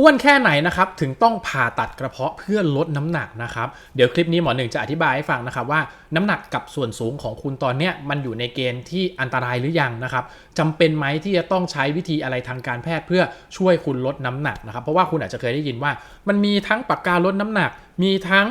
อ้วนแค่ไหนนะครับถึงต้องผ่าตัดกระเพาะเพื่อลดน้ำหนักนะครับเดี๋ยวคลิปนี้หมอหนึ่งจะอธิบายให้ฟังนะครับว่าน้ำหนักกับส่วนสูงของคุณตอนเนี้ยมันอยู่ในเกณฑ์ที่อันตรายหรือยังนะครับจำเป็นไหมที่จะต้องใช้วิธีอะไรทางการแพทย์เพื่อช่วยคุณลดน้ำหนักนะครับเพราะว่าคุณอาจจะเคยได้ยินว่า มันมีทั้งปากกาลดน้ำหนัก มีทั้ง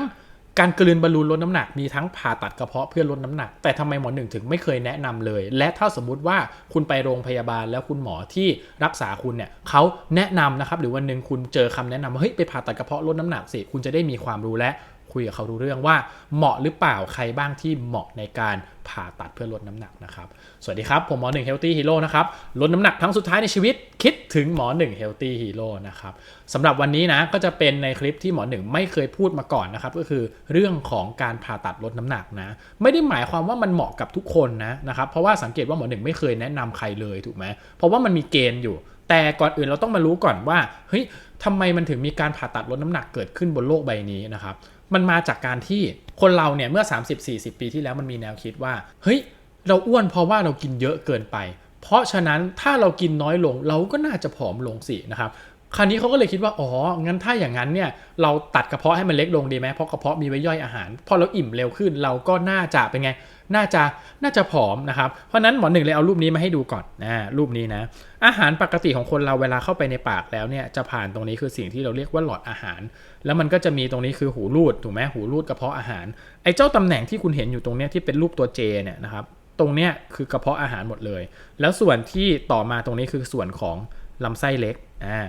การกลืนบอลลูนลดน้ำหนักมีทั้งผ่าตัดกระเพาะเพื่อลดน้ำหนัก แต่ทำไมหมอหนึ่งถึงไม่เคยแนะนำเลย และถ้าสมมุติว่าคุณไปโรงพยาบาลแล้วคุณหมอที่รักษาคุณเนี่ยเขาแนะนำนะครับหรือวันหนึ่งคุณเจอคำแนะนำว่าเฮ้ยไปผ่าตัดกระเพาะลดน้ำหนักสิคุณจะได้มีความรู้และ คุยกับเขารู้เรื่องว่าเหมาะหรือเปล่าใครบ้างที่เหมาะในการผ่าตัดเพื่อลดน้ำหนักนะครับ สวัสดีครับ ผมหมอหนึ่งเฮลตี้ฮีโร่นะครับ ลดน้ำหนักครั้งสุดท้ายในชีวิต คิดถึงหมอหนึ่งเฮลตี้ฮีโร่นะครับสำหรับวันนี้นะก็จะเป็นในคลิปที่หมอหนึ่งไม่เคยพูดมาก่อนนะครับ ก็คือเรื่องของการผ่าตัดลดน้ำหนักนะ ไม่ได้หมายความว่ามันเหมาะกับทุกคนนะนะครับ เพราะว่าสังเกตว่าหมอหนึ่งไม่เคยแนะนำใครเลยถูกไหมเพราะว่ามันมีเกณฑ์อยู่ แต่ก่อนอื่นเราต้องมารู้ก่อนว่าเฮ้ยทำไมมันถึงมีการผ่าตัดลดน้ำหนักเกิดขึ้นบนโลกใบนี้นะครับ มันมาจากการที่คนเราเนี่ยเมื่อ 30-40 ปีที่แล้วมันมีแนวคิดว่า เฮ้ย เราอ้วนเพราะว่าเรากินเยอะเกินไป เพราะฉะนั้นถ้าเรากินน้อยลงเราก็น่าจะผอมลงสินะครับ คราวนี้เขาก็เลยคิดว่า อ๋อ งั้นถ้าอย่างนั้นเนี่ย เราตัดกระเพาะให้มันเล็กลงดีไหมเพราะกระเพาะมีไว้ย่อยอาหาร พอเราอิ่มเร็วขึ้น เราก็น่าจะเป็นไง น่าจะ น่าจะผอมนะครับ เพราะนั้นหมอหนึ่งเลยเอารูปนี้มาให้ดูก่อนนะรูปนี้นะ อาหารปกติของคนเราเวลาเข้าไปในปากแล้วเนี่ย จะผ่านตรงนี้คือสิ่งที่เราเรียกว่าหลอดอาหาร แล้วมันก็จะมีตรงนี้คือหูรูด ถูกไหมหูรูดกระเพาะอาหาร ไอ้เจ้าตำแหน่งที่คุณเห็นอยู่ตรงเนี้ยที่เป็นรูปตัวเจเนี่ยนะครับ ตรงเนี้ยคือกระเพาะอาหารหมดเลย แล้วส่วนที่ต่อมาตรงนี้คือส่วนของลำไส้เล็ก อ่า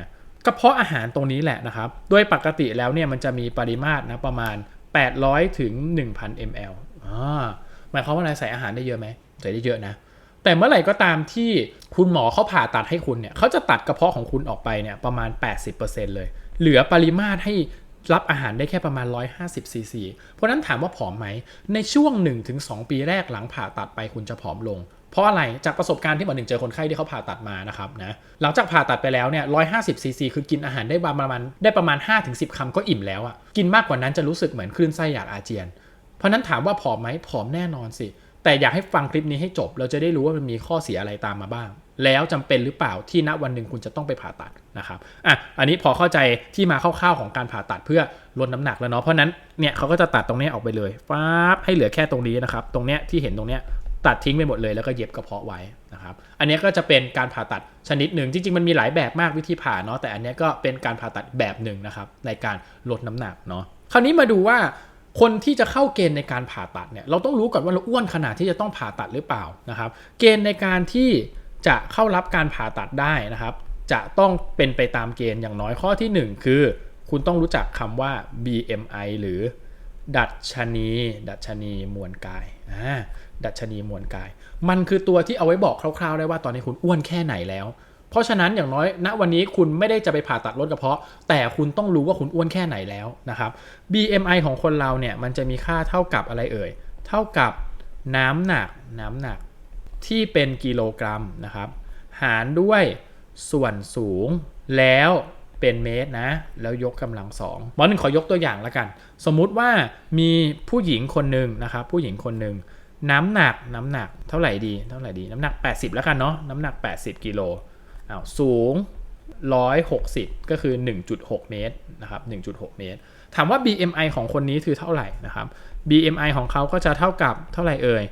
กระเพาะอาหารตรงนี้แหละนะครับ โดยปกติแล้วเนี่ยมันจะมีปริมาตรนะประมาณ 800 ถึง 1,000 ml อ่าหมายความว่าอะไรใส่อาหารได้เยอะไหมใส่ได้เยอะนะ แต่เมื่อไหร่ก็ตามที่คุณหมอเขาผ่าตัดให้คุณเนี่ยเขาจะตัดกระเพาะของคุณออกไปเนี่ยประมาณ 80%เลย เหลือปริมาตรให้รับอาหารได้แค่ประมาณ 150ซีซีเพราะนั้นถามว่าผอมไหม ในช่วง 1-2 ปีแรกหลังผ่าตัดไปคุณจะผอมลง เพราะอะไรจากประสบการณ์ที่หมอหนึ่งเจอคนไข้ที่เขาผ่าตัดมานะครับนะหลังจากผ่าตัดไปแล้วเนี่ย150ซีซีคือกินอาหารได้ประมาณได้ประมาณ 5-10คำก็อิ่มแล้วอะ่ะกินมากกว่านั้นจะรู้สึกเหมือนคลื่นไส้อยากอาเจียน เพราะนั้นถามว่าผอมไหมผอมแน่นอนสิ แต่อยากให้ฟังคลิปนี้ให้จบ เราจะได้รู้ว่ามันมีข้อเสียอะไรตามมาบ้าง แล้วจำเป็นหรือเปล่าที่ณวันหนึ่งคุณจะต้องไปผ่าตัดนะครับอะอันนี้พอเข้าใจที่มาคร่าวๆของการผ่าตัดเพื่อลดน้ำหนักแล้วเนาะเพราะนั้นเนี่ยเขาก็จะตัดตรงนี้ออกไปเลยฟ้าให้เหลือแค่ตรงนี้นะครับตรงเนี้ยที่เห็นตรงเนี้ย ตัดทิ้งไปหมดเลยแล้วก็เย็บกระเพาะไว้นะครับ อันนี้ก็จะเป็นการผ่าตัดชนิดหนึ่ง จริง ๆ มันมีหลายแบบมากวิธีผ่าเนาะแต่อันนี้ก็เป็นการผ่าตัดแบบหนึ่งนะครับในการลดน้ำหนักเนาะคราวนี้มาดูว่าคนที่จะเข้าเกณฑ์ในการผ่าตัดเนี่ยเราต้องรู้ก่อนว่าเราอ้วนขนาดที่จะต้องผ่าตัดหรือเปล่านะครับ เกณฑ์ในการที่จะเข้ารับการผ่าตัดได้นะครับ จะต้องเป็นไปตามเกณฑ์อย่างน้อยข้อที่ 1 คือ คุณต้องรู้จักคำว่า BMI หรือดัชนี ดัชนีมวลกายอ่า ดัชนีมวลกาย มันคือตัวที่เอาไว้บอกคร่าวๆ ได้ว่าตอนนี้คุณอ้วนแค่ไหนแล้ว เพราะฉะนั้นอย่างน้อยณวันนี้คุณไม่ได้จะไปผ่าตัดลดกระเพาะ แต่คุณต้องรู้ว่าคุณอ้วนแค่ไหนแล้วนะครับ BMI ของคนเราเนี่ยมันจะมีค่าเท่ากับอะไรเอ่ย เท่ากับน้ำหนักน้ำหนักที่เป็นกิโลกรัมนะครับ หารด้วยส่วนสูงแล้วเป็นเมตรนะ แล้วยกกำลังสองหมอหนึ่งขอยกตัวอย่างแล้วกัน สมมุติว่ามีผู้หญิงคนหนึ่งนะครับผู้หญิงคนหนึ่ง น้ำหนักน้ำหนักเท่าไหร่ดีเท่าไหร่ดีน้ำหนัก 80 แล้วกันเนาะน้ำหนัก 80กิโลอ้าวสูง 160 ก็คือ 1.6 เมตรนะครับ1.6 เมตร ถามว่า BMI ของคนนี้คือเท่าไหร่นะครับ BMI ของเขาก็จะเท่ากับเท่าไหร่เอ่ย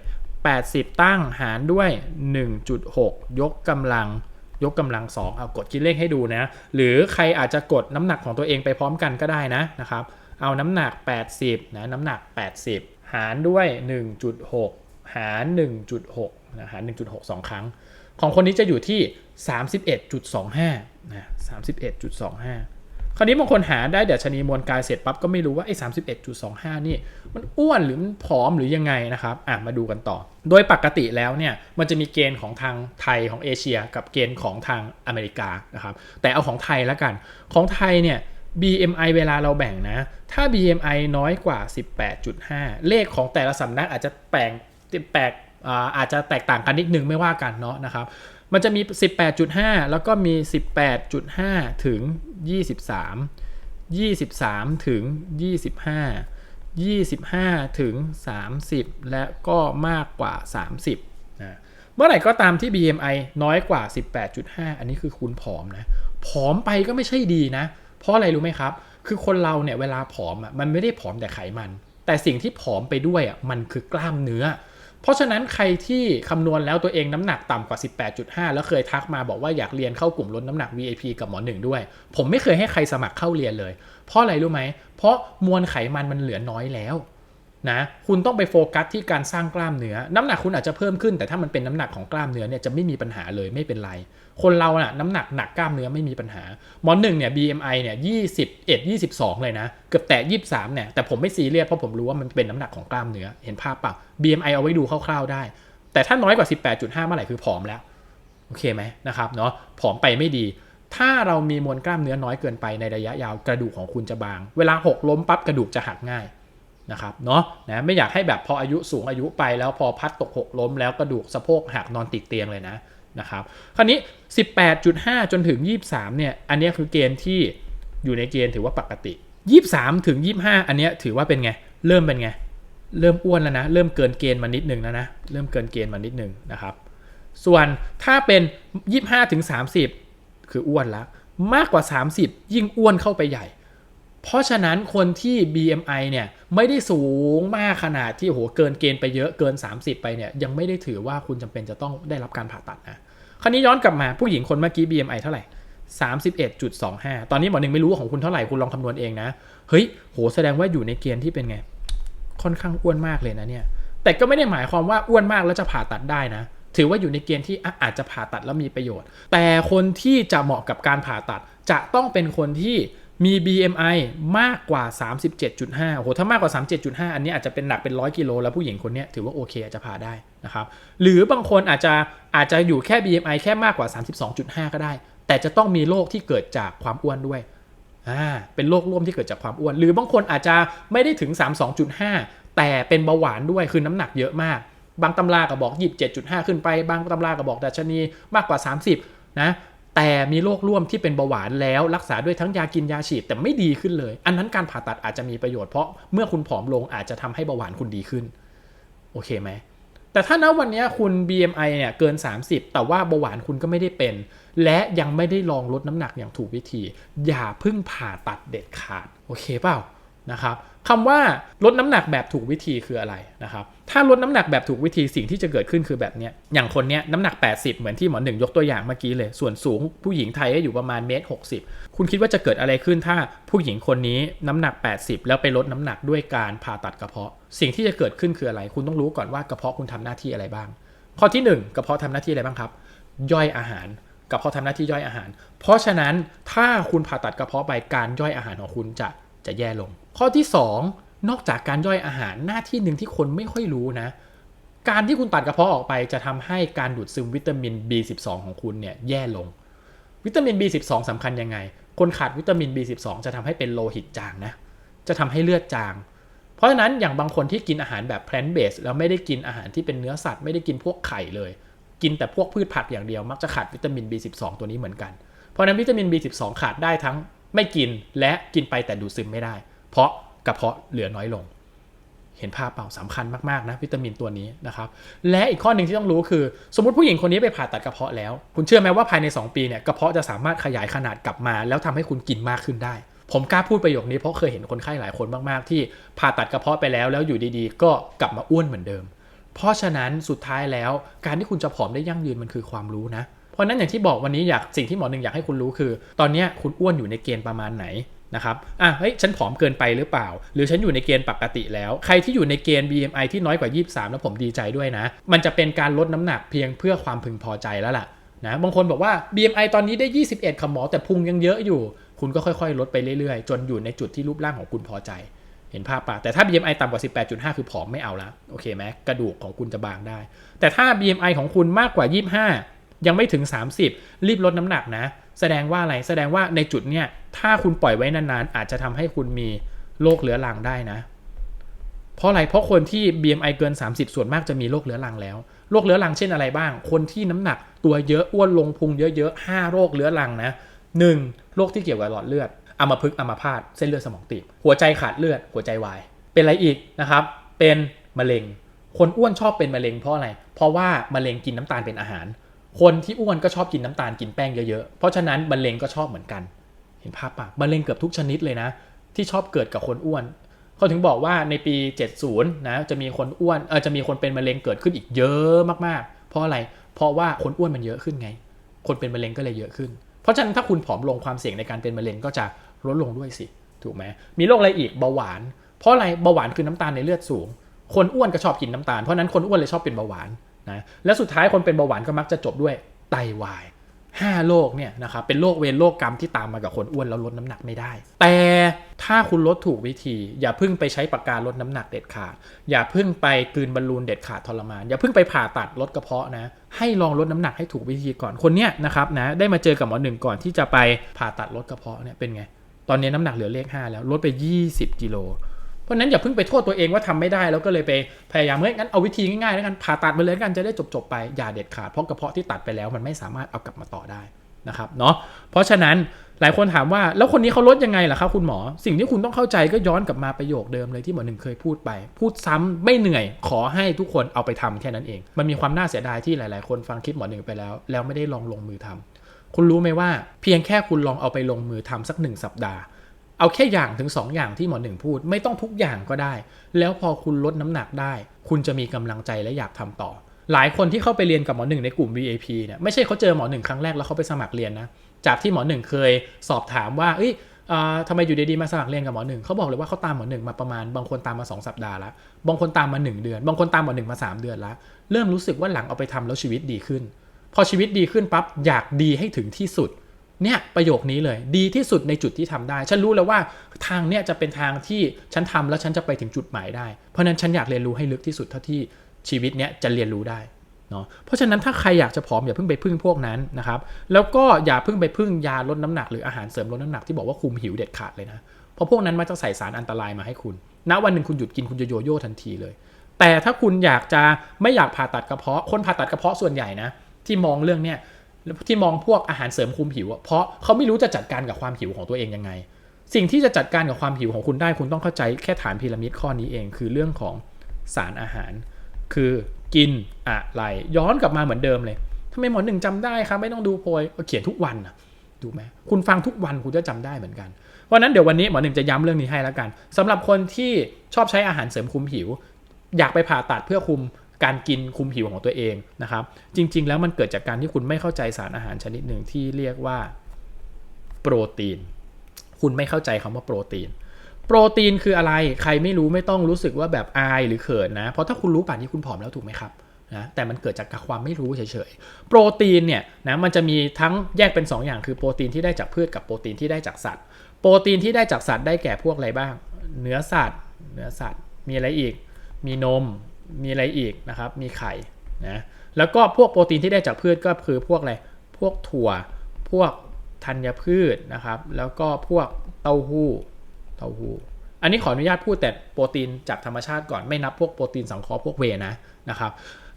80 ตั้งหารด้วย 1.6 ยกกำลังยกกำลังสองเอากดคิดเลขให้ดูนะ หรือใครอาจจะกดน้ำหนักของตัวเองไปพร้อมกันก็ได้นะนะครับ เอาน้ำหนัก 80นะน้ำหนัก 80 หารด้วย 1.6 หาร 1.6นะหาร 1.6 2 ครั้ง ของคนนี้จะอยู่ที่ 31.25นะ31.25 คราวนี้บางคนหาได้เดี๋ยวชนีมวลกายเสร็จปั๊บก็ไม่รู้ว่าไอ้31.25 นี่มันอ้วนหรือมันผอมหรือยังไงนะครับอะมาดูกันต่อ โดยปกติแล้วเนี่ยมันจะมีเกณฑ์ของทางไทยของเอเชีย กับเกณฑ์ของทางอเมริกานะครับแต่เอาของไทยแล้วกันของไทยเนี่ย BMI เวลาเราแบ่งนะ ถ้า BMI น้อยกว่า 18.5 เลขของแต่ละสำนักอาจจะแปลงแปลกอาอาจจะแตกต่างกันนิดนึงไม่ว่ากันเนาะนะครับ มันจะมี 18.5 แล้วก็มี 18.5 ถึง 23 23 ถึง 25 25 ถึง 30 และก็มากกว่า 30นะเมื่อไหร่ก็ตามที่ BMI น้อยกว่า 18.5 อันนี้คือคุณผอมนะ ผอมไปก็ไม่ใช่ดีนะ เพราะอะไรรู้ไหมครับ คือคนเราเนี่ยเวลาผอมอะมันไม่ได้ผอมแต่ไขมัน แต่สิ่งที่ผอมไปด้วยอะมันคือกล้ามเนื้อ เพราะฉะนั้นใครที่คำนวณแล้วตัวเองน้ำหนักต่ำกว่า 18.5 แล้วเคยทักมาบอกว่าอยากเรียนเข้ากลุ่มลดน้ำหนัก VIP กับหมอหนึ่งด้วย ผมไม่เคยให้ใครสมัครเข้าเรียนเลย เพราะอะไรรู้ไหม เพราะมวลไขมันมันเหลือน้อยแล้วนะคุณต้องไปโฟกัสที่การสร้างกล้ามเนื้อ น้ำหนักคุณอาจจะเพิ่มขึ้น แต่ถ้ามันเป็นน้ำหนักของกล้ามเนื้อเนี่ยจะไม่มีปัญหาเลยไม่เป็นไร คนเราน่ะน้ำหนักหนักกล้ามเนื้อไม่มีปัญหาหมอนหนึ่งเนี่ย BMI เนี่ย21 22เลยนะ เกือบแตะ23เนี่ย แต่ผมไม่ซีเรียสเพราะผมรู้ว่ามันเป็นน้ำหนักของกล้ามเนื้อ เห็นภาพปะ BMI เอาไว้ดูคร่าวๆได้ แต่ถ้าน้อยกว่า 18.5 เมื่อไหร่คือผอมแล้ว โอเคไหมนะครับเนาะผอมไปไม่ดี ถ้าเรามีมวลกล้ามเนื้อน้อยเกินไปในระยะยาวกระดูกของคุณจะบาง เวลาหกล้มปั๊บกระดูกจะหักง่ายนะครับเนาะนะไม่อยากให้แบบพออายุสูงอายุไปแล้วพอพัดตกหกล้มแล้วกระดูกสะโพกหักนอนติดเตียงเลยนะ นะครับ คราวนี้ 18.5 จนถึง 23 เนี่ย อันนี้คือเกณฑ์ที่อยู่ในเกณฑ์ถือว่าปกติ 23 ถึง 25 อันนี้ถือว่าเป็นไง เริ่มเป็นไง เริ่มอ้วนแล้วนะ เริ่มเกินเกณฑ์มานิดนึงแล้วนะ เริ่มเกินเกณฑ์มานิดนึงนะครับ ส่วนถ้าเป็น 25 ถึง 30 คืออ้วนแล้ว มากกว่า 30 ยิ่งอ้วนเข้าไปใหญ่ เพราะฉะนั้นคนที่ BMI เนี่ยไม่ได้สูงมากขนาดที่โหเกินเกณฑ์ไปเยอะเกิน 30 ไปเนี่ยยังไม่ได้ถือว่าคุณจำเป็นจะต้องได้รับการผ่าตัดนะคราวนี้ย้อนกลับมาผู้หญิงคนเมื่อกี้ BMI เท่าไหร่31.25 ตอนนี้หมอหนึ่งไม่รู้ของคุณเท่าไหร่คุณลองคำนวณเองนะ เฮ้ย โห แสดงว่าอยู่ในเกณฑ์ที่เป็นไง ค่อนข้างอ้วนมากเลยนะเนี่ย แต่ก็ไม่ได้หมายความว่าอ้วนมากแล้วจะผ่าตัดได้นะ ถือว่าอยู่ในเกณฑ์ที่อาจจะผ่าตัดแล้วมีประโยชน์ แต่คนที่จะเหมาะกับการผ่าตัดจะต้องเป็นคนที่ มี BMI มากกว่า 37.5 โอ้โห ถ้ามากกว่า 37.5 อันนี้อาจจะเป็นหนักเป็น 100 กิโล แล้วผู้หญิงคนนี้ถือว่าโอเคอาจจะผ่าได้นะครับ หรือบางคนอาจจะอาจจะอยู่แค่ BMI แค่มากกว่า 32.5 ก็ได้ แต่จะต้องมีโรคที่เกิดจากความอ้วนด้วย อ่า เป็นโรคร่วมที่เกิดจากความอ้วน หรือบางคนอาจจะไม่ได้ถึง 32.5 แต่เป็นเบาหวานด้วย คือน้ำหนักเยอะมาก บางตำราก็บอก 27.5 ขึ้นไป บางตำราก็บอกดัชนีมากกว่า 30 นะ แต่มีโรคร่วมที่เป็นเบาหวานแล้วรักษาด้วยทั้งยากินยาฉีดแต่ไม่ดีขึ้นเลย อันนั้นการผ่าตัดอาจจะมีประโยชน์เพราะเมื่อคุณผอมลงอาจจะทำให้เบาหวานคุณดีขึ้น โอเคไหมแต่ถ้าณวันนี้คุณ BMI เนี่ยเกิน 30 แต่ว่าเบาหวานคุณก็ไม่ได้เป็น และยังไม่ได้ลองลดน้ำหนักอย่างถูกวิธี อย่าพิ่งผ่าตัดเด็ดขาด โอเคเปล่านะครับคำว่าลดน้ำหนักแบบถูกวิธีคืออะไรนะครับ ถ้าลดน้ำหนักแบบถูกวิธีสิ่งที่จะเกิดขึ้นคือแบบนี้อย่างคนเนี้ยน้ำหนัก 80 เหมือนที่หมอหนึ่งยกตัวอย่างเมื่อกี้เลย ส่วนสูงผู้หญิงไทยอยู่ประมาณเมตรหกคุณคิดว่าจะเกิดอะไรขึ้นถ้าผู้หญิงคนนี้น้ำหนัก 80 แล้วไปลดน้ำหนักด้วยการผ่าตัดกระเพาะ สิ่งที่จะเกิดขึ้นคืออะไร คุณต้องรู้ก่อนว่ากระเพาะคุณทำหน้าที่อะไรบ้าง ข้อที่หนึ่งกระเพาะทำหน้าที่อะไรบ้างครับ ย่อยอาหารกระเพาะทำหน้าที่ย่อยอาหาร เพราะฉะนั้นถ้าคุณผ่าตัดกระเพาะไปการย่อยอาหารของคุณจะจะแย่ลง ข้อที่ 2 นอกจากการย่อยอาหารหน้าที่หนึ่งที่คนไม่ค่อยรู้นะ การที่คุณตัดกระเพาะออกไปจะทำให้การดูดซึมวิตามิน B12 ของคุณเนี่ยแย่ลง วิตามิน B12 สำคัญยังไง คนขาดวิตามิน B12 จะทำให้เป็นโลหิตจางนะ จะทำให้เลือดจาง เพราะฉะนั้นอย่างบางคนที่กินอาหารแบบ plant based แล้วไม่ได้กินอาหารที่เป็นเนื้อสัตว์ไม่ได้กินพวกไข่เลย กินแต่พวกพืชผักอย่างเดียวมักจะขาดวิตามิน B12 ตัวนี้เหมือนกัน เพราะฉะนั้นวิตามิน B12 ขาดได้ทั้งไม่กินและกินไปแต่ดูดซึมไม่ได้ เพราะ กระเพาะเหลือน้อยลง เห็นภาพเปล่าสำคัญมากๆนะวิตามินตัวนี้นะครับ และอีกข้อหนึ่งที่ต้องรู้คือ สมมติผู้หญิงคนนี้ไปผ่าตัดกระเพาะแล้ว คุณเชื่อไหมว่าภายใน 2 ปีเนี่ยกระเพาะจะสามารถขยายขนาดกลับมา แล้วทำให้คุณกินมากขึ้นได้ ผมกล้าพูดประโยคนี้เพราะเคยเห็นคนไข้หลายคนมากๆ ที่ผ่าตัดกระเพาะไปแล้วแล้วอยู่ดีๆ ก็กลับมาอ้วนเหมือนเดิม เพราะฉะนั้นสุดท้ายแล้วการที่คุณจะผอมได้ยั่งยืนมันคือความรู้นะเพราะนั้นอย่างที่บอกวันนี้อยากสิ่งที่หมอหนึ่งอยากให้คุณรู้คือ ตอนนี้คุณอ้วนอยู่ในเกณฑ์ประมาณไหน นะครับอะเฮ้ยฉันผอมเกินไปหรือเปล่า หรือฉันอยู่ในเกณฑ์ปกติแล้ว ใครที่อยู่ในเกณฑ์ BMI ที่น้อยกว่า 23 แล้วผมดีใจด้วยนะ มันจะเป็นการลดน้ำหนักเพียงเพื่อความพึงพอใจแล้วล่ะนะบางคนบอกว่า BMI ตอนนี้ได้ 21ค่ะหมอแต่พุงยังเยอะอยู่ คุณก็ค่อยๆ ลดไปเรื่อยๆ จนอยู่ในจุดที่รูปร่างของคุณพอใจ เห็นภาพปะแต่ถ้า BMI ต่ำกว่า 18.5 คือผอมไม่เอาละโอเคไหมกระดูกของคุณจะบางได้ แต่ถ้า BMI ของคุณมากกว่า 25 ยังไม่ถึง 30 รีบลดน้ำหนักนะ แสดงว่าอะไรแสดงว่าในจุดเนี้ยถ้าคุณปล่อยไว้นานๆอาจจะทำให้คุณมีโรคเรื้อรังได้นะ เพราะอะไรเพราะคนที่ BMI เกิน 30 ส่วนมากจะมีโรคเรื้อรังแล้วโรคเรื้อรังเช่นอะไรบ้าง คนที่น้ำหนักตัวเยอะอ้วนลงพุงเยอะๆ5โรคเรื้อรังนะ 1. โรคที่เกี่ยวกับหลอดเลือดอัมพฤกษ์อัมพาตเส้นเลือดสมองตีบหัวใจขาดเลือดหัวใจวาย เป็นอะไรอีกนะครับ เป็นมะเร็ง คนอ้วนชอบเป็นมะเร็งเพราะอะไร เพราะว่ามะเร็งกินน้ำตาลเป็นอาหาร คนที่อ้วนก็ชอบกินน้ำตาลกินแป้งเยอะๆ เพราะฉะนั้นมะเร็งก็ชอบเหมือนกัน เห็นภาพปะมะเร็งเกือบทุกชนิดเลยนะ ที่ชอบเกิดกับคนอ้วน เขาถึงบอกว่าในปี 70 นะจะมีคนอ้วนเออจะมีคนเป็นมะเร็งเกิดขึ้นอีกเยอะมากๆ เพราะอะไร เพราะว่าคนอ้วนมันเยอะขึ้นไง คนเป็นมะเร็งก็เลยเยอะขึ้น เพราะฉะนั้นถ้าคุณผอมลงความเสี่ยงในการเป็นมะเร็งก็จะลดลงด้วยสิ ถูกไหมมีโรคอะไรอีกเบาหวาน เพราะอะไรเบาหวานคือน้ำตาลในเลือดสูง คนอ้วนก็ชอบกินน้ำตาล เพราะฉะนั้นคนอ้วนเลยชอบเป็นเบาหวาน นะและสุดท้ายคนเป็นเบาหวานก็มักจะจบด้วยไตวายห้าโรคเนี่ยนะครับเป็นโรคเวรโรคกรรมที่ตามมากับคนอ้วนแล้วลดน้ำหนักไม่ได้ แต่ถ้าคุณลดถูกวิธี อย่าเพิ่งไปใช้ปากกาลดน้ำหนักเด็ดขาด อย่าเพิ่งไปกลืนบอลลูนเด็ดขาดทรมาน อย่าเพิ่งไปผ่าตัดลดกระเพาะนะ ให้ลองลดน้ำหนักให้ถูกวิธีก่อนคนเนี้ยนะครับนะได้มาเจอกับหมอหนึ่งก่อนที่จะไปผ่าตัดลดกระเพาะเนี่ยเป็นไงตอนนี้น้ำหนักเหลือเลข5แล้วลดไป 20กิโล เพราะนั้นอย่าเพิ่งไปโทษตัวเองว่าทำไม่ได้แล้วก็เลยไปพยายามเฮ้ยงั้นเอาวิธีง่ายๆแล้วกันผ่าตัดไปเลยกันจะได้จบๆไปอย่าเด็ดขาดเพราะกระเพาะที่ตัดไปแล้วมันไม่สามารถเอากลับมาต่อได้นะครับเนาะเพราะฉะนั้นหลายคนถามว่าแล้วคนนี้เขาลดยังไงล่ะครับคุณหมอ สิ่งที่คุณต้องเข้าใจก็ย้อนกลับมาประโยคเดิมเลยที่หมอหนึ่งเคยพูดไป พูดซ้ำไม่เหนื่อยขอให้ทุกคนเอาไปทำแค่นั้นเอง มันมีความน่าเสียดายที่หลาย ๆ คนฟังคลิปหมอหนึ่งไปแล้ว แล้วไม่ได้ลองลงมือทำคุณรู้ไหมว่า เพียงแค่คุณลองเอาไปลงมือทำสักหนึ่งสัปดาห์ เอาแค่อย่างถึง 2 อย่างที่หมอหนึ่งพูด ไม่ต้องทุกอย่างก็ได้ แล้วพอคุณลดน้ำหนักได้ คุณจะมีกำลังใจและอยากทำต่อ หลายคนที่เข้าไปเรียนกับหมอหนึ่งในกลุ่ม VIP เนี่ยไม่ใช่เขาเจอหมอหนึ่งครั้งแรกแล้วเขาไปสมัครเรียนนะจากที่หมอหนึ่งเคยสอบถามว่าเอ้ยทำไมอยู่ดีๆมาสมัครเรียนกับหมอหนึ่งเขาบอกเลยว่าเขาตามหมอหนึ่งมาประมาณบางคนตามมา 2 สัปดาห์ละบางคนตามมา 1 เดือน บางคนตามหมอหนึ่งมา 3 เดือนละเริ่มรู้สึกว่าหลังเอาไปทำแล้วชีวิตดีขึ้น พอชีวิตดีขึ้นปั๊บอยากดีให้ถึงที่สุด เนี่ยประโยคนี้เลยดีที่สุดในจุดที่ทำได้ ฉันรู้แล้วว่าทางเนี่ยจะเป็นทางที่ฉันทำแล้วฉันจะไปถึงจุดหมายได้ เพราะนั้นฉันอยากเรียนรู้ให้ลึกที่สุดเท่าที่ชีวิตเนี้ยจะเรียนรู้ได้เนาะเพราะฉะนั้นถ้าใครอยากจะผอมอย่าเพิ่งไปพึ่งพวกนั้นนะครับแล้วก็อย่าเพิ่งไปพึ่งยาลดน้ำหนักหรืออาหารเสริมลดน้ำหนักที่บอกว่าคุมหิวเด็ดขาดเลยนะเพราะพวกนั้นมันจะใส่สารอันตรายมาให้คุณณวันหนึ่งคุณหยุดกินคุณจะโยโย่ทันทีเลย แต่ถ้าคุณอยากจะไม่อยากผ่าตัดกระเพาะคนผ่าตัดกระเพาะส่วนใหญ่นะที่มองเรื่องเนี้ย ที่มองพวกอาหารเสริมคุมหิว เพราะเขาไม่รู้จะจัดการกับความหิวของตัวเองยังไง สิ่งที่จะจัดการกับความหิวของคุณได้คุณต้องเข้าใจแค่ฐานพีระมิดข้อนี้เอง คือเรื่องของสารอาหาร คือกินอะไรย้อนกลับมาเหมือนเดิมเลยทำไมหมอหนึ่งจำได้ครับไม่ต้องดูโพยเขียนทุกวันนะดูไหมคุณฟังทุกวันคุณจะจำได้เหมือนกัน เพราะนั้นเดี๋ยววันนี้หมอหนึ่งจะย้ำเรื่องนี้ให้แล้วกันสำหรับคนที่ชอบใช้อาหารเสริมคุมหิว อยากไปผ่าตัดเพื่อคุม การกินคุมหิวของตัวเองนะครับ จริง ๆ แล้วมันเกิดจากการที่คุณไม่เข้าใจสารอาหารชนิดหนึ่งที่เรียกว่าโปรตีน คุณไม่เข้าใจคำว่าโปรตีน โปรตีนคืออะไร ใครไม่รู้ไม่ต้องรู้สึกว่าแบบอายหรือเขินนะ เพราะถ้าคุณรู้ป่านนี้คุณผอมแล้วถูกไหมครับนะแต่มันเกิดจากความไม่รู้เฉยๆ โปรตีนเนี่ยนะมันจะมีทั้งแยกเป็น 2 อย่างคือโปรตีนที่ได้จากพืชกับโปรตีนที่ได้จากสัตว์ โปรตีนที่ได้จากสัตว์ได้แก่พวกอะไรบ้าง เนื้อสัตว์ เนื้อสัตว์ มีอะไรอีก มีนม มีอะไรอีกนะครับ มีไข่นะแล้วก็พวกโปรตีนที่ได้จากพืชก็คือพวกอะไรพวกถั่ว พวกธัญพืชนะครับ แล้วก็พวกเต้าหู้เต้าหู้อันนี้ขออนุญาตพูดแต่โปรตีนจากธรรมชาติก่อนไม่นับพวกโปรตีนสังเคราะห์พวกเวนะนะครับ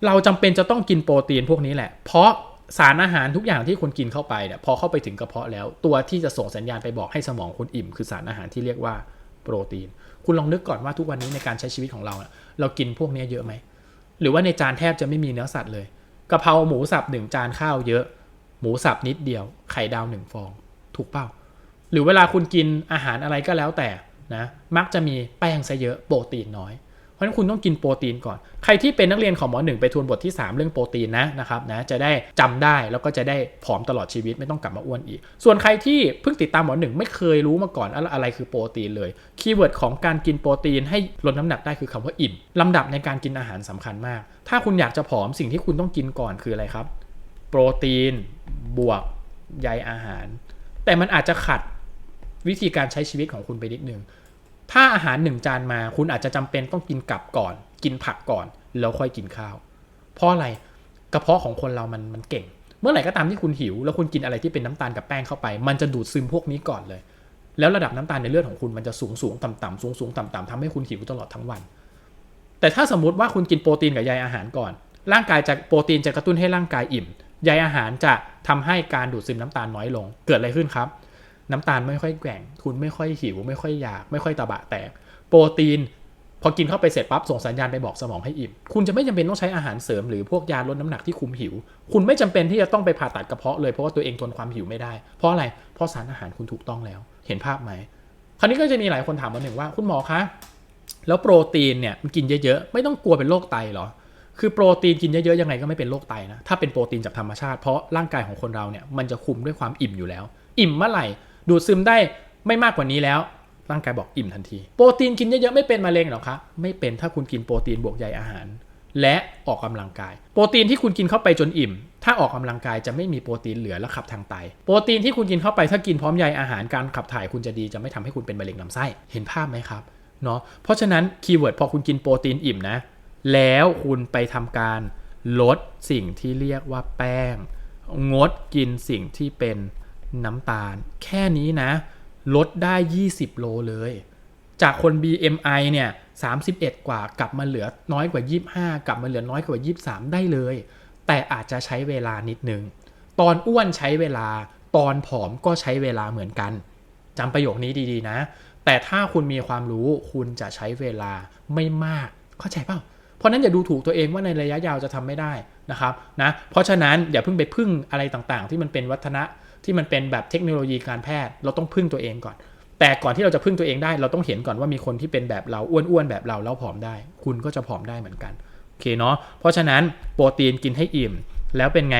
เราจำเป็นจะต้องกินโปรตีนพวกนี้แหละ เพราะสารอาหารทุกอย่างที่คุณกินเข้าไปเนี่ยพอเข้าไปถึงกระเพาะแล้ว ตัวที่จะส่งสัญญาณไปบอกให้สมองคุณอิ่ม คือสารอาหารที่เรียกว่าโปรตีน คุณลองนึกก่อนว่าทุกวันนี้ในการใช้ชีวิตของเรา เรากินพวกนี้เยอะไหม หรือว่าในจานแทบจะไม่มีเนื้อสัตว์เลยกะเพราหมูสับหนึ่งจานข้าวเยอะ หมูสับนิดเดียว ไข่ดาวหนึ่งฟอง ถูกเป้า หรือเวลาคุณกินอาหารอะไรก็แล้วแต่นะ มักจะมีแป้งซะเยอะ โปรตีนน้อย เพราะฉะนั้นคุณต้องกินโปรตีนก่อน ใครที่เป็นนักเรียนของหมอหนึ่งไปทวนบทที่ 3 เรื่องโปรตีนนะนะครับนะจะได้จำได้แล้วก็จะได้ผอมตลอดชีวิตไม่ต้องกลับมาอ้วนอีก ส่วนใครที่เพิ่งติดตามหมอหนึ่งไม่เคยรู้มาก่อนอะไรคือโปรตีนเลย คีย์เวิร์ดของการกินโปรตีนให้ลดน้ำหนักได้คือคำว่าอิ่มลำดับในการกินอาหารสำคัญมาก ถ้าคุณอยากจะผอมสิ่งที่คุณต้องกินก่อนคืออะไรครับ โปรตีน บวกใยอาหาร แต่มันอาจจะขัดวิธีการใช้ชีวิตของคุณไปนิดนึง ถ้าอาหารหนึ่งจานมา คุณอาจจะจำเป็นต้องกินกลับก่อน กินผักก่อน แล้วค่อยกินข้าว เพราะอะไรกระเพาะของคนเรามันมันเก่ง เมื่อไหร่ก็ตามที่คุณหิว แล้วคุณกินอะไรที่เป็นน้ำตาลกับแป้งเข้าไป มันจะดูดซึมพวกนี้ก่อนเลย แล้วระดับน้ำตาลในเลือดของคุณมันจะสูงสูงต่ำต่ำสูงสูงต่ำต่ำทำให้คุณหิวตลอดทั้งวัน แต่ถ้าสมมติว่าคุณกินโปรตีนกับใยอาหารก่อน ร่างกายจะโปรตีนจะกระตุ้นให้ร่างกายอิ่ม ใยอาหารจะทำให้การดูดซึมน้ำตาลน้อยลง เกิดอะไรขึ้นครับ น้ำตาลไม่ค่อยแกว่งคุณไม่ค่อยหิว ไม่ค่อยอยาก ไม่ค่อยตะบะแตก โปรตีน พอกินเข้าไปเสร็จปั๊บส่งสัญญาณไปบอกสมองให้อิ่ม คุณจะไม่จำเป็นต้องใช้อาหารเสริมหรือพวกยาลดน้ำหนักที่คุมหิว คุณไม่จำเป็นที่จะต้องไปผ่าตัดกระเพาะเลยเพราะว่าตัวเองทนความหิวไม่ได้ เพราะอะไร เพราะสารอาหารคุณถูกต้องแล้ว เห็นภาพไหม คราวนี้ก็จะมีหลายคนถามมาหนึ่งว่า คุณหมอคะ แล้วโปรตีนเนี่ยมันกินเยอะๆ ไม่ต้องกลัวเป็นโรคไตเหรอคือโปรตีนกินเยอะๆยังไงก็ไม่เป็นโรคไตนะ ถ้าเป็นโปรตีนจากธรรมชาติ เพราะร่างกายของคนเราเนี่ยมันจะคุมด้วยความอิ่มอยู่แล้ว อิ่มเมื่อไหร่ ดูดซึมได้ไม่มากกว่านี้แล้ว ร่างกายบอกอิ่มทันที โปรตีนกินเยอะๆไม่เป็นมะเร็งหรอคะไม่เป็นถ้าคุณกินโปรตีนบวกใยอาหาร และออกกำลังกาย โปรตีนที่คุณกินเข้าไปจนอิ่ม ถ้าออกกำลังกายจะไม่มีโปรตีนเหลือและขับทางไต โปรตีนที่คุณกินเข้าไปถ้ากินพร้อมใยอาหารการขับถ่ายคุณจะดีจะไม่ทำให้คุณเป็นมะเร็งลำไส้เห็นภาพไหมครับเนาะเพราะฉะนั้นคีย์เวิร์ดพอคุณกินโปรตีนอิ่มนะแล้วคุณไปทำการลดสิ่งที่เรียกว่าแป้ง งดกินสิ่งที่เป็น น้ำตาล แค่นี้นะ ลดได้ 20 โลเลย จากคน BMI เนี่ย31 กว่ากลับมาเหลือน้อยกว่า 25 กลับมาเหลือน้อยกว่า 23 ได้เลย แต่อาจจะใช้เวลานิดนึง ตอนอ้วนใช้เวลา ตอนผอมก็ใช้เวลาเหมือนกันจำประโยคนี้ดีๆนะ แต่ถ้าคุณมีความรู้คุณจะใช้เวลาไม่มาก เข้าใจเปล่าเพราะนั้นอย่าดูถูกตัวเองว่าในระยะยาวจะทำไม่ได้นะครับนะเพราะฉะนั้นอย่าเพิ่งไปพึ่งอะไรต่างๆ ที่มันเป็นวัฒนะ ที่มันเป็นแบบเทคโนโลยีการแพทย์ เราต้องพึ่งตัวเองก่อน แต่ก่อนที่เราจะพึ่งตัวเองได้ เราต้องเห็นก่อนว่ามีคนที่เป็นแบบเราอ้วนๆแบบเราแล้วผอมได้ คุณก็จะผอมได้เหมือนกันโอเคเนาะเพราะฉะนั้นโปรตีนกินให้อิ่ม แล้วเป็นไง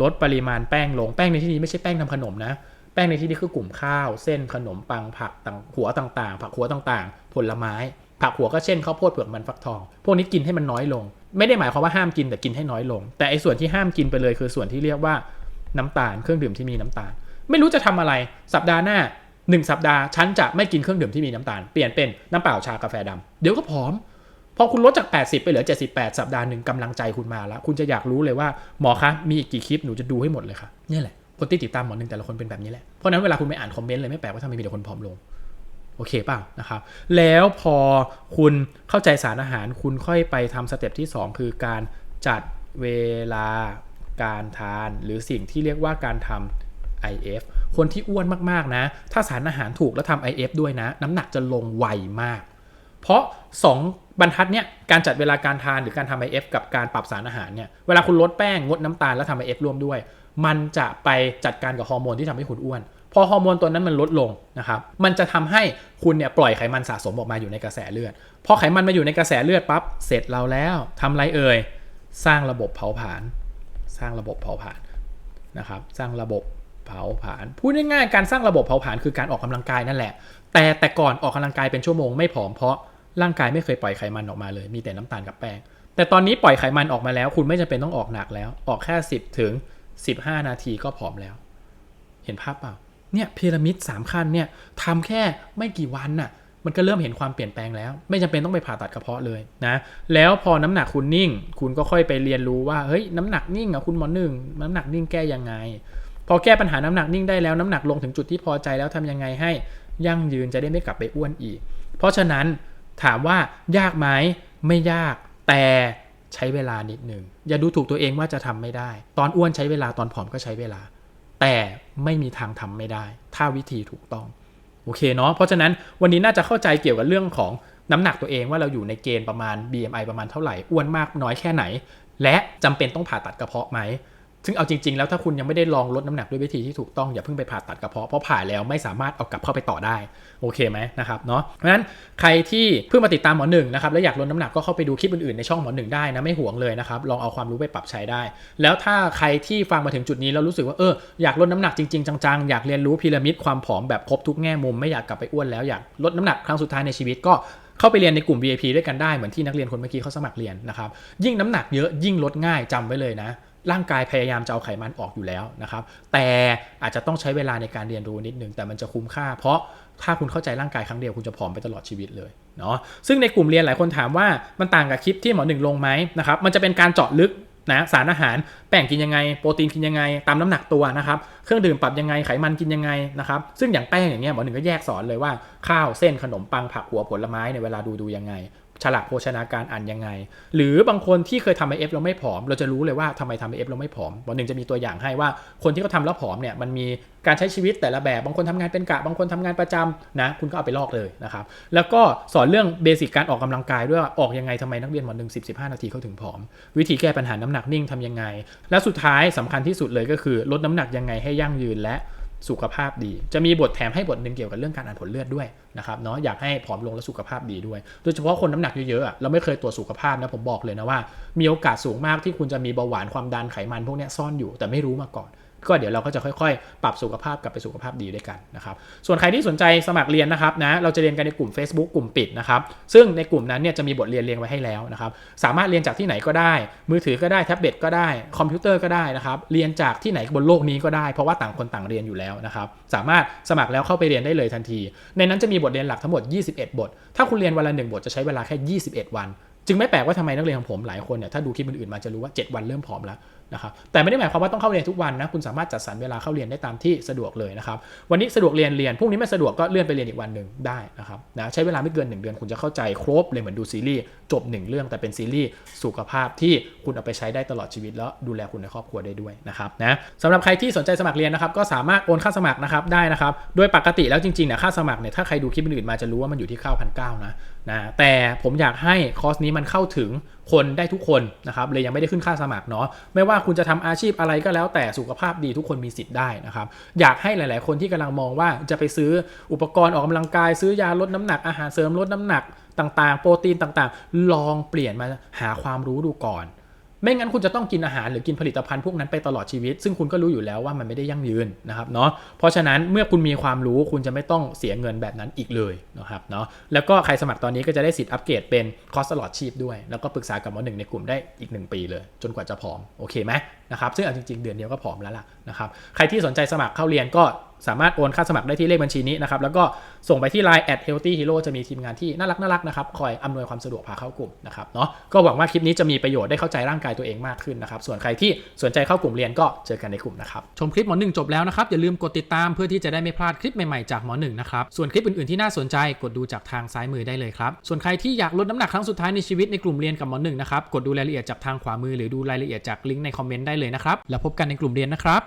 ลดปริมาณแป้งลงแป้งในที่นี้ไม่ใช่แป้งทำขนมนะแป้งในที่นี้คือกลุ่มข้าว เส้นขนมปังผักต่างหัวต่างๆ ผักหัวต่างๆ ผลไม้ ผักหัวก็เช่นข้าวโพดเผือกมันฟักทอง พวกนี้กินให้มันน้อยลง ไม่ได้หมายความว่าห้ามกินแต่กินให้น้อยลง แต่ไอ้ส่วนที่ห้ามกินไปเลยคือส่วนที่เรียกว่า น้ำตาลเครื่องดื่มที่มีน้ำตาล ไม่รู้จะทำอะไรสัปดาห์หน้าหนึ่งสัปดาห์ฉันจะไม่กินเครื่องดื่มที่มีน้ำตาล เปลี่ยนเป็นน้ำเปล่าชากาแฟดำเดี๋ยวก็ผอม พอคุณลดจาก 80 ไปเหลือ 78 สัปดาห์หนึ่งกำลังใจคุณมาแล้ว คุณจะอยากรู้เลยว่าหมอคะมีอีกกี่คลิปหนูจะดูให้หมดเลยค่ะนี่แหละคนที่ติดตามหมอหนึ่งแต่ละคนเป็นแบบนี้แหละเพราะฉะนั้นเวลาคุณไปอ่านคอมเมนต์เลยไม่แปลกว่าทำไมมีแต่คนผอมลงโอเคเปล่านะครับแล้วพอคุณเข้าใจสารอาหารคุณค่อยไปทำสเต็ปที่ 2 คือการจัดเวลา การทาน หรือสิ่งที่เรียกว่าการทำ IF คนที่อ้วนมากๆนะ ถ้าสารอาหารถูกแล้วทำ IF ด้วยนะ น้ำหนักจะลงไวมาก เพราะ 2 บรรทัดเนี่ยการจัดเวลาการทานหรือการทำ IF กับการปรับสารอาหารเนี่ยเวลาคุณลดแป้งงดน้ำตาลแล้วทำ IF ร่วมด้วย มันจะไปจัดการกับฮอร์โมนที่ทำให้คุณอ้วน พอฮอร์โมนตัวนั้นมันลดลงนะครับมันจะทำให้คุณเนี่ยปล่อยไขมันสะสมออกมาอยู่ในกระแสเลือดพอไขมันมาอยู่ในกระแสเลือดปั๊บเสร็จเราแล้วทำไรเอ่ยสร้างระบบเผาผลาญ สร้างระบบเผาผลาญนะครับ สร้างระบบเผาผลาญพูดง่ายๆการสร้างระบบเผาผลาญคือการออกกำลังกายนั่นแหละ แต่แต่ก่อนออกกำลังกายเป็นชั่วโมงไม่ผอมเพราะร่างกายไม่เคยปล่อยไขมันออกมาเลย มีแต่น้ำตาลกับแป้งแต่ตอนนี้ปล่อยไขมันออกมาแล้ว คุณไม่จำเป็นต้องออกหนักแล้ว ออกแค่ 10 ถึง 15 นาทีก็ผอมแล้ว เห็นภาพเปล่าเนี่ยพีระมิดสามขั้นเนี่ยทำแค่ไม่กี่วันน่ะ มันก็เริ่มเห็นความเปลี่ยนแปลงแล้ว ไม่จำเป็นต้องไปผ่าตัดกระเพาะเลยนะแล้วพอน้ำหนักคุณนิ่ง คุณก็ค่อยไปเรียนรู้ว่าเฮ้ยน้ำหนักนิ่งอะคุณหมอหนึ่งน้ำหนักนิ่งแก้ยังไง พอแก้ปัญหาน้ำหนักนิ่งได้แล้วน้ำหนักลงถึงจุดที่พอใจแล้วทำยังไงให้ยั่งยืนจะได้ไม่กลับไปอ้วนอีก เพราะฉะนั้นถามว่ายากไหมไม่ยากแต่ใช้เวลานิดหนึ่งอย่าดูถูกตัวเองว่าจะทำไม่ได้ ตอนอ้วนใช้เวลาตอนผอมก็ใช้เวลา แต่ไม่มีทางทำไม่ได้ ถ้าวิธีถูกต้อง โอเคเนาะเพราะฉะนั้นวันนี้น่าจะเข้าใจเกี่ยวกับเรื่องของน้ำหนักตัวเองว่าเราอยู่ในเกณฑ์ประมาณ BMI ประมาณเท่าไหร่อ้วนมากน้อยแค่ไหน และจำเป็นต้องผ่าตัดกระเพาะไหม ซึ่งเอาจริง ๆ แล้วถ้าคุณยังไม่ได้ลองลดน้ำหนักด้วยวิธีที่ถูกต้องอย่าเพิ่งไปผ่าตัดกระเพาะเพราะผ่าแล้วไม่สามารถเอากลับเข้าไปต่อได้โอเคไหมนะครับเนาะเพราะฉะนั้นใครที่เพิ่งมาติดตามหมอหนึ่งนะครับและอยากลดน้ำหนักก็เข้าไปดูคลิปอื่นๆในช่องหมอหนึ่งได้นะไม่ห่วงเลยนะครับลองเอาความรู้ไปปรับใช้ได้ แล้วถ้าใครที่ฟังมาถึงจุดนี้แล้วรู้สึกว่าเอออยากลดน้ำหนักจริงๆจังๆอยากเรียนรู้พีระมิดความผอมแบบครบทุกแง่มุมไม่อยากกลับไปอ้วนแล้วอยากลดน้ำหนักครั้งสุดท้ายในชีวิตก็เข้าไปเรียนในกลุ่ม VIP ด้วยกันได้เหมือนที่นักเรียนคนเมื่อกี้เขาสมัครเรียนนะครับยิ่งน้ำหนักเยอะยิ่งลดง่ายจำไว้เลยนะ ร่างกายพยายามจะเอาไขมันออกอยู่แล้วนะครับ แต่อาจจะต้องใช้เวลาในการเรียนรู้นิดนึงแต่มันจะคุ้มค่า เพราะถ้าคุณเข้าใจร่างกายครั้งเดียวคุณจะผอมไปตลอดชีวิตเลยเนาะซึ่งในกลุ่มเรียนหลายคนถามว่ามันต่างกับคลิปที่หมอหนึ่งลงไหมนะครับมันจะเป็นการเจาะลึกนะสารอาหารแป้งกินยังไง โปรตีนกินยังไง ตามน้ำหนักตัวนะครับ เครื่องดื่มปรับยังไง ไขมันกินยังไงนะครับ ซึ่งอย่างแป้งอย่างเงี้ยหมอหนึ่งก็แยกสอนเลยว่าข้าวเส้นขนมปังผักหัวผลไม้ในเวลาดูดูยังไง ฉลากโภชนาการอ่านยังไง หรือบางคนที่เคยทำไอเอฟแล้วไม่ผอม เราจะรู้เลยว่าทำไมทำไอเอฟแล้วไม่ผอมวันหนึ่งจะมีตัวอย่างให้ว่าคนที่เขาทำแล้วผอมเนี่ยมันมีการใช้ชีวิตแต่ละแบบ บางคนทำงานเป็นกะ บางคนทำงานประจำนะ คุณก็เอาไปลอกเลยนะครับ แล้วก็สอนเรื่องเบสิกการออกกำลังกายด้วยว่าออกยังไงทำไมนักเรียนมหนึ่งสิบสิบห้านาทีเขาถึงผอม วิธีแก้ปัญหาน้ำหนักนิ่งทำยังไง และสุดท้ายสำคัญที่สุดเลยก็คือ ลดน้ำหนักยังไงให้ยั่งยืนและ สุขภาพดี จะมีบทแถมให้บทหนึ่งเกี่ยวกับเรื่องการอ่านผลเลือดด้วยนะครับเนาะอยากให้ผอมลงและสุขภาพดีด้วย โดยเฉพาะคนน้ำหนักเยอะๆเราไม่เคยตรวจสุขภาพนะผมบอกเลยนะว่า มีโอกาสสูงมากที่คุณจะมีเบาหวานความดันไขมันพวกนี้ซ่อนอยู่แต่ไม่รู้มาก่อน ก็เดี๋ยวเราก็จะค่อยๆ ปรับสุขภาพกลับไปสุขภาพดีด้วยกันนะครับ ส่วนใครที่สนใจสมัครเรียนนะครับนะ เราจะเรียนกันในกลุ่ม Facebook กลุ่มปิดนะครับ ซึ่งในกลุ่มนั้นเนี่ยจะมีบทเรียนเรียงไว้ให้แล้วนะครับ สามารถเรียนจากที่ไหนก็ได้ มือถือก็ได้ แท็บเล็ตก็ได้ คอมพิวเตอร์ก็ได้นะครับ เรียนจากที่ไหนบนโลกนี้ก็ได้ เพราะว่าต่างคนต่างเรียนอยู่แล้วนะครับ สามารถสมัครแล้วเข้าไปเรียนได้เลยทันที ในนั้นจะมีบทเรียนหลักทั้งหมด 21 บท ถ้าคุณเรียนวันละหนึ่งบทจะใช้เวลาแค่ 21 วัน จึงไม่แปลกว่าทำไมนักเรียนของผมหลายคนเนี่ยถ้าดูคลิปอื่นๆมาจะรู้ว่า 7 วันเริ่มผอมแล้ว นะครับแต่ไม่ได้หมายความว่าต้องเข้าเรียนทุกวันนะคุณสามารถจัดสรรเวลาเข้าเรียนได้ตามที่สะดวกเลยนะครับวันนี้สะดวกเรียนเรียนพรุ่งนี้ไม่สะดวกก็เลื่อนไปเรียนอีกวันหนึ่งได้นะครับนะใช้เวลาไม่เกิน 1 เดือนคุณจะเข้าใจครบเลยเหมือนดูซีรีส์จบ 1 เรื่องแต่เป็นซีรีส์สุขภาพที่คุณเอาไปใช้ได้ตลอดชีวิต แล้วดูแลคุณในครอบครัวได้ด้วยนะครับนะสำหรับใครที่สนใจสมัครเรียนนะครับก็สามารถโอนค่าสมัครนะครับได้นะครับโดยปกติแล้วจริงๆเนี่ยค่าสมัครเนี่ยถ้าใครดูคลิปอื่นมาจะรู้ว่ามันอยู่ที่9,900นะนะแต่ผมอยากให้คอร์สนี้มันเข้าถึงคนได้ทุกคนนะครับเลยยังไม่ได้ขึ้นค่าสมัครเนาะไม่ว่าคุณจะทำอาชีพอะไรก็แล้วแต่สุขภาพดีทุกคนมีสิทธิ์ได้นะครับอยากให้หลาย ๆ คนที่กำลังมองว่าจะไปซื้ออุปกรณ์ออกกำลังกาย ซื้อยาลดน้ำหนักอาหารเสริมลดน้ำหนักต่าง ๆ โปรตีนต่าง ๆ ลองเปลี่ยนมาหาความรู้ดูก่อน ไม่งั้นคุณจะต้องกินอาหารหรือกินผลิตภัณฑ์พวกนั้นไปตลอดชีวิต ซึ่งคุณก็รู้อยู่แล้วว่ามันไม่ได้ยั่งยืนนะครับเนาะเพราะฉะนั้นเมื่อคุณมีความรู้คุณจะไม่ต้องเสียเงินแบบนั้นอีกเลยนะครับเนาะแล้วก็ใครสมัครตอนนี้ก็จะได้สิทธิ์อัปเกรดเป็นคอร์สตลอดชีพด้วย แล้วก็ปรึกษากับหมอหนึ่งในกลุ่มได้อีก 1 ปีเลย จนกว่าจะผอมโอเคไหม นะครับซึ่งเอาจริงๆ เดือนเดียวก็ผอมแล้วล่ะนะครับใครที่สนใจสมัครเข้าเรียนก็สามารถโอนค่าสมัครได้ที่เลขบัญชีนี้นะครับแล้วก็ส่งไปที่ Line at healthy hero จะมีทีมงานที่น่ารักน่ารักนะครับคอยอำนวยความสะดวกพาเข้ากลุ่มนะครับเนาะก็หวังว่าคลิปนี้จะมีประโยชน์ได้เข้าใจร่างกายตัวเองมากขึ้นนะครับส่วนใครที่สนใจเข้ากลุ่มเรียนก็เจอกันในกลุ่มนะครับชมคลิปหมอหนึ่งจบแล้วนะครับอย่าลืมกดติดตามเพื่อที่จะได้ไม่พลาดคลิปใหม่ๆจากหมอหนึ่งนะครับส่วนคลิปอื่นๆที่น่าสนใจกดดูจากทางซ้ายมือได้เลยครับส่วนใครที่อยากลดน้ำหนักครั้งสุดท้ายในชีวิตในกลุ่มเรียนกับหมอหนึ่งนะครับกดดูรายละเอียดจากทางขวามือหรือดูรายละเอียดจากลิงก์ในคอมเมนต์ได้เลยนะครับ แล้วพบกันในกลุ่มเรียนนะครับ